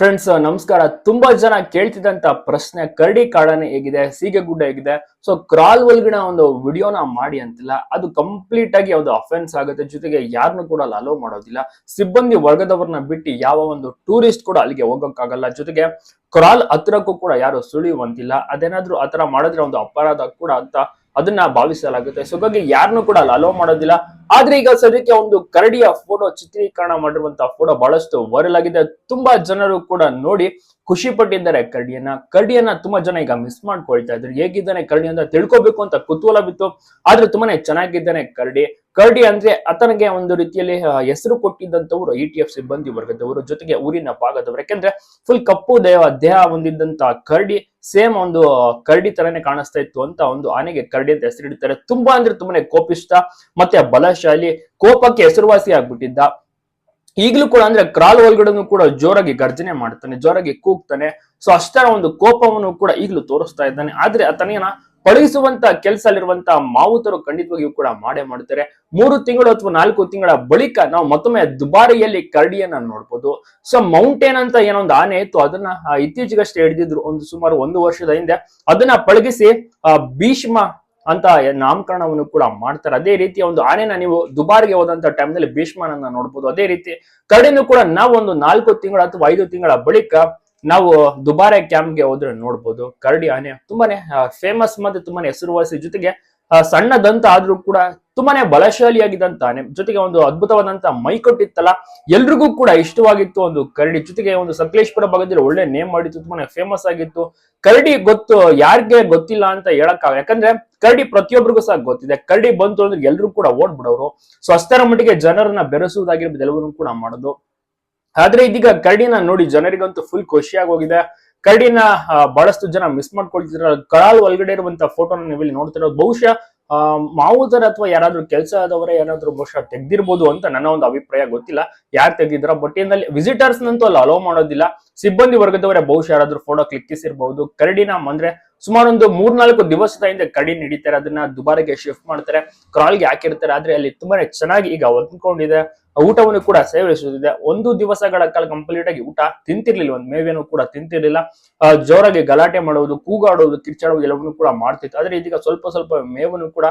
Friends ನಮಸ್ಕಾರ. ತುಂಬಾ ಜನ ಕೇಳ್ತಿದ್ದಂತ ಪ್ರಶ್ನೆ ಕರಡಿ ಕಾಡನೆ ಹೇಗಿದೆ, ಸೀಗೆ ಗುಡ್ಡ ಹೇಗಿದೆ. ಸೊ ಕ್ರಾಲ್ ಒಳಗಿನ ಒಂದು ವಿಡಿಯೋನ ಮಾಡಿ ಅಂತಿಲ್ಲ. ಅದು ಕಂಪ್ಲೀಟ್ ಆಗಿ ಅದು ಅಫೆನ್ಸ್ ಆಗುತ್ತೆ. ಜೊತೆಗೆ ಯಾರನ್ನು ಕೂಡ ಅಲೋ ಮಾಡೋದಿಲ್ಲ. ಸಿಬ್ಬಂದಿ ವರ್ಗದವ್ರನ್ನ ಬಿಟ್ಟು ಯಾವ ಒಂದು ಟೂರಿಸ್ಟ್ ಕೂಡ ಅಲ್ಲಿಗೆ ಹೋಗೋಕ್ಕಾಗಲ್ಲ. ಜೊತೆಗೆ ಕ್ರಾಲ್ ಹತ್ರಕ್ಕೂ ಕೂಡ ಯಾರು ಸುಳಿಯುವಂತಿಲ್ಲ ಅದೇನಾದ್ರೂ ಆತರ ಮಾಡಿದ್ರೆ ಒಂದು ಅಪರಾಧ ಕೂಡ ಅಂತ ಅದನ್ನ ಭಾವಿಸಲಾಗುತ್ತೆ. ಸೊ ಹಾಗಾಗಿ ಯಾರನ್ನು ಕೂಡ ಅಲ್ಲಿ ಅಲೋ ಮಾಡೋದಿಲ್ಲ. ಆದ್ರೆ ಈಗ ಸದ್ಯಕ್ಕೆ ಒಂದು ಕರಡಿಯ ಫೋಟೋ ಚಿತ್ರೀಕರಣ ಮಾಡಿರುವಂತಹ ಫೋಟೋ ಬಹಳಷ್ಟು ವೈರಲ್ ಆಗಿದೆ. ತುಂಬಾ ಜನರು ಕೂಡ ನೋಡಿ ಖುಷಿ ಪಟ್ಟಿದ್ದಾರೆ ಕರಡಿಯನ್ನ. ಕರಡಿಯನ್ನ ತುಂಬಾ ಜನ ಈಗ ಮಿಸ್ ಮಾಡ್ಕೊಳ್ತಾ ಇದ್ರು. ಹೇಗಿದ್ದಾನೆ ಕರಡಿ ಅಂತ ತಿಳ್ಕೊಬೇಕು ಅಂತ ಕುತೂಹಲ ಬಿತ್ತು. ಆದ್ರೆ ತುಂಬಾನೇ ಚೆನ್ನಾಗಿದ್ದಾನೆ ಕರಡಿ. ಕರಡಿ ಅಂದ್ರೆ ಆತನಿಗೆ ಒಂದು ರೀತಿಯಲ್ಲಿ ಹೆಸರು ಕೊಟ್ಟಿದ್ದಂಥವ್ರು ಇ ಟಿ ಎಫ್ ಸಿಬ್ಬಂದಿ ವರ್ಗದವರು, ಜೊತೆಗೆ ಊರಿನ ಭಾಗದವರು. ಯಾಕೆಂದ್ರೆ ಫುಲ್ ಕಪ್ಪು ದೇಹ ದೇಹ ಹೊಂದಿದ್ದಂತಹ ಕರ್ಡಿ ಸೇಮ್ ಒಂದು ಕರ್ಡಿ ತರನೇ ಕಾಣಿಸ್ತಾ ಇತ್ತು ಅಂತ ಒಂದು ಆನೆಗೆ ಕರ್ಡಿ ಅಂತ ಹೆಸರಿಡ್ತಾರೆ ತುಂಬಾ ಅಂದ್ರೆ ತುಂಬಾನೇ ಕೋಪಿಸ್ತ ಮತ್ತೆ ಬಲಶಾಲಿ, ಕೋಪಕ್ಕೆ ಹೆಸರುವಾಸಿ ಆಗ್ಬಿಟ್ಟಿದ್ದ. ಈಗಲೂ ಕೂಡ ಅಂದ್ರೆ ಕ್ರಾಲ್ ಒಳಗಡೆನು ಕೂಡ ಜೋರಾಗಿ ಗರ್ಜನೆ ಮಾಡ್ತಾನೆ, ಜೋರಾಗಿ ಕೂಗ್ತಾನೆ. ಸೊ ಅಷ್ಟರ ಒಂದು ಕೋಪವನ್ನು ಕೂಡ ಈಗಲೂ ತೋರಿಸ್ತಾ ಇದ್ದಾನೆ. ಆದ್ರೆ ಆತನೇನ ಪಳಗಿಸುವಂತ ಕೆಲಸದಲ್ಲಿರುವಂತ ಮಾವುತರು ಖಂಡಿತವಾಗಿಯೂ ಕೂಡ ಮಾಡೇ ಮಾಡ್ತಾರೆ ಮೂರು ತಿಂಗಳು ಅಥವಾ ನಾಲ್ಕು ತಿಂಗಳ ಬಳಿಕ ನಾವು ಮತ್ತೊಮ್ಮೆ ದುಬಾರಿಯಲ್ಲಿ ಕರಡಿಯನ್ನ ನೋಡ್ಬೋದು. ಸೊ ಮೌಂಟೇನ್ ಅಂತ ಏನೊಂದು ಆನೆ ಇತ್ತು, ಅದನ್ನ ಇತ್ತೀಚೆಗಷ್ಟೇ ಹಿಡಿದಿದ್ರು ಒಂದು ಸುಮಾರು ಒಂದು ವರ್ಷದ ಹಿಂದೆ. ಅದನ್ನ ಪಳಗಿಸಿ ಭೀಷ್ಮ ಅಂತ ನಾಮಕರಣವನ್ನು ಕೂಡ ಮಾಡ್ತಾರೆ. ಅದೇ ರೀತಿಯ ಒಂದು ಆನೆನ ನೀವು ದುಬಾರಿಗೆ ಹೋದಂತ ಟೈಮ್ನಲ್ಲಿ ಭೀಷ್ಮನನ್ನ ನೋಡ್ಬೋದು. ಅದೇ ರೀತಿ ಕರಡಿನೂ ಕೂಡ ನಾವು ಒಂದು ನಾಲ್ಕು ತಿಂಗಳ ಅಥವಾ ಐದು ತಿಂಗಳ ಬಳಿಕ ನಾವು ದುಬಾರೆ ಕ್ಯಾಂಪ್ಗೆ ಹೋದ್ರೆ ನೋಡ್ಬೋದು. ಕರಡಿ ಆನೆ ತುಂಬಾನೇ ಫೇಮಸ್ ಮತ್ತೆ ತುಂಬಾನೇ ಹೆಸರುವಾಸಿ ಜೊತೆಗೆ ಸಣ್ಣ ಸಣ್ಣದಂತ ಆದ್ರೂ ಕೂಡ ತುಂಬಾನೇ ಬಲಶಾಲಿಯಾಗಿದ್ದಂತ ಆನೆ. ಜೊತೆಗೆ ಒಂದು ಅದ್ಭುತವಾದಂತ ಮೈಕೊಟ್ಟಿತ್ತಲ್ಲ ಎಲ್ರಿಗೂ ಕೂಡ ಇಷ್ಟವಾಗಿತ್ತು ಒಂದು ಕರಡಿ. ಜೊತೆಗೆ ಒಂದು ಸಕಲೇಶ್ಪುರ ಭಾಗದಲ್ಲಿ ಒಳ್ಳೆ ನೇಮ್ ಮಾಡಿತ್ತು ತುಂಬಾನೇ ಫೇಮಸ್ ಆಗಿತ್ತು. ಕರಡಿ ಗೊತ್ತು ಯಾರಿಗೆ ಗೊತ್ತಿಲ್ಲ ಅಂತ ಹೇಳಕ್ಕಾಗ ಯಾಕಂದ್ರೆ ಕರಡಿ ಪ್ರತಿಯೊಬ್ಬರಿಗೂ ಸಹ ಗೊತ್ತಿದೆ. ಕರಡಿ ಬಂತು ಅಂದ್ರೆ ಎಲ್ರು ಕೂಡ ಓಡ್ಬಿಡೋರು. ಸೊ ಅಷ್ಟರ ಮಟ್ಟಿಗೆ ಜನರನ್ನ ಬೆರೆಸುವುದಾಗಿರ್ಬೋದು, ಎಲ್ಲವನ್ನೂ ಕೂಡ ಮಾಡೋದು. ಆದ್ರೆ ಇದೀಗ ಕರಡಿನ ನೋಡಿ ಜನರಿಗಂತೂ ಫುಲ್ ಖುಷಿಯಾಗಿ ಹೋಗಿದೆ ಕರಡಿನ ಬಹಳಷ್ಟು ಜನ ಮಿಸ್ ಮಾಡ್ಕೊಳ್ತಿದ್ರ. ಕರಾಲ್ ಒಳಗಡೆ ಇರುವಂತ ಫೋಟೋನ ನೀವಿಲ್ಲಿ ನೋಡ್ತಿರೋದು ಬಹುಶಃ ಮಾವುತರ ಅಥವಾ ಯಾರಾದ್ರೂ ಕೆಲಸದವರ ಏನಾದ್ರೂ ಬಹುಶಃ ತೆಗ್ದಿರ್ಬೋದು ಅಂತ ನನ್ನ ಒಂದು ಅಭಿಪ್ರಾಯ. ಗೊತ್ತಿಲ್ಲ ಯಾರು ತೆಗ್ದಿದ್ರ ಬಟ್ ಏನಲ್ಲಿ ವಿಸಿಟರ್ಸ್ ನಂತೂ ಅಲ್ಲಿ ಅಲೋ ಮಾಡೋದಿಲ್ಲ. ಸಿಬ್ಬಂದಿ ವರ್ಗದವರೇ ಬಹುಶಃ ಯಾರಾದ್ರೂ ಫೋಟೋ ಕ್ಲಿಕ್ಕಿಸಿರ್ಬಹುದು ಕರಡಿನ ಅಂದ್ರೆ ಸುಮಾರು ಒಂದು ಮೂರ್ನಾಲ್ಕು ದಿವಸದ ಹಿಂದೆ ಕರಡಿ ನಡೀತಾರೆ. ಅದನ್ನ ದುಬಾರಿಗೆ ಶಿಫ್ಟ್ ಮಾಡ್ತಾರೆ. ಕ್ರಾಲ್ಗೆ ಹಾಕಿರ್ತಾರೆ. ಆದ್ರೆ ಅಲ್ಲಿ ತುಂಬಾನೇ ಚೆನ್ನಾಗಿ ಈಗ ಹೊಂದ್ಕೊಂಡಿದೆ. ಊಟವನ್ನು ಕೂಡ ಸೇವಿಸುತ್ತಿದೆ ಒಂದು ದಿವಸಗಳ ಕಾಲ ಕಂಪ್ಲೀಟ್ ಆಗಿ ಊಟ ತಿಂತಿರ್ಲಿಲ್ಲ. ಒಂದು ಮೇವೇನು ಕೂಡ ತಿಂತಿರ್ಲಿಲ್ಲ. ಜೋರಾಗಿ ಗಲಾಟೆ ಮಾಡುವುದು, ಕೂಗಾಡುವುದು, ಕಿರ್ಚಾಡುವುದು ಎಲ್ಲವನ್ನೂ ಕೂಡ ಮಾಡ್ತಿತ್ತು. ಆದ್ರೆ ಇದೀಗ ಸ್ವಲ್ಪ ಸ್ವಲ್ಪ ಮೇವನ್ನು ಕೂಡ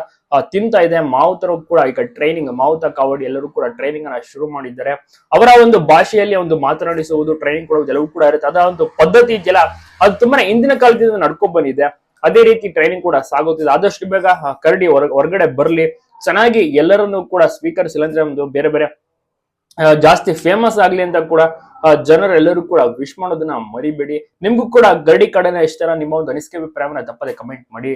ತಿಂತಾ ಇದೆ. ಮಾವುತರು ಕೂಡ ಈಗ ಟ್ರೈನಿಂಗ್ ಮಾವುತ, ಕಾವಡಿ ಎಲ್ಲರೂ ಕೂಡ ಟ್ರೈನಿಂಗ್ ಅನ್ನ ಶುರು ಮಾಡಿದ್ದಾರೆ. ಅವರ ಒಂದು ಭಾಷೆಯಲ್ಲಿ ಒಂದು ಮಾತನಾಡಿಸುವುದು ಟ್ರೈನಿಂಗ್ ಕೊಡುವುದು ಎಲ್ಲವೂ ಕೂಡ ಇರುತ್ತೆ. ಅದರ ಒಂದು ಪದ್ಧತಿ ಇದೆಯಲ್ಲ, ಅದು ತುಂಬಾನೇ ಹಿಂದಿನ ಕಾಲದಿಂದ ನಡ್ಕೊಂಡ್ ಬಂದಿದೆ. ಅದೇ ರೀತಿ ಟ್ರೈನಿಂಗ್ ಕೂಡ ಸಾಗುತ್ತಿದೆ. ಆದಷ್ಟು ಬೇಗ ಕರಡಿ ಹೊರ, ಹೊರಗಡೆ ಬರ್ಲಿ. ಚೆನ್ನಾಗಿ ಎಲ್ಲರನ್ನೂ ಕೂಡ ಸ್ವೀಕರಿಸಿಲ್ಲ ಅಂದ್ರೆ ಒಂದು ಬೇರೆ ಬೇರೆ ಜಾಸ್ತಿ ಫೇಮಸ್ ಆಗ್ಲಿ ಅಂತ ಕೂಡ ಜನರೆಲ್ಲರೂ ಕೂಡ ವಿಶ್ ಮಾಡೋದನ್ನ ಮರಿಬೇಡಿ. ನಿಮ್ಗೂ ಕೂಡ ಗರಡಿ ಕಡೆನ ಇಷ್ಟರ ನಿಮ್ಮ ಒಂದು ಅನಿಸಿಕೆ ಅಭಿಪ್ರಾಯವನ್ನ ತಪ್ಪದೆ ಕಮೆಂಟ್ ಮಾಡಿ.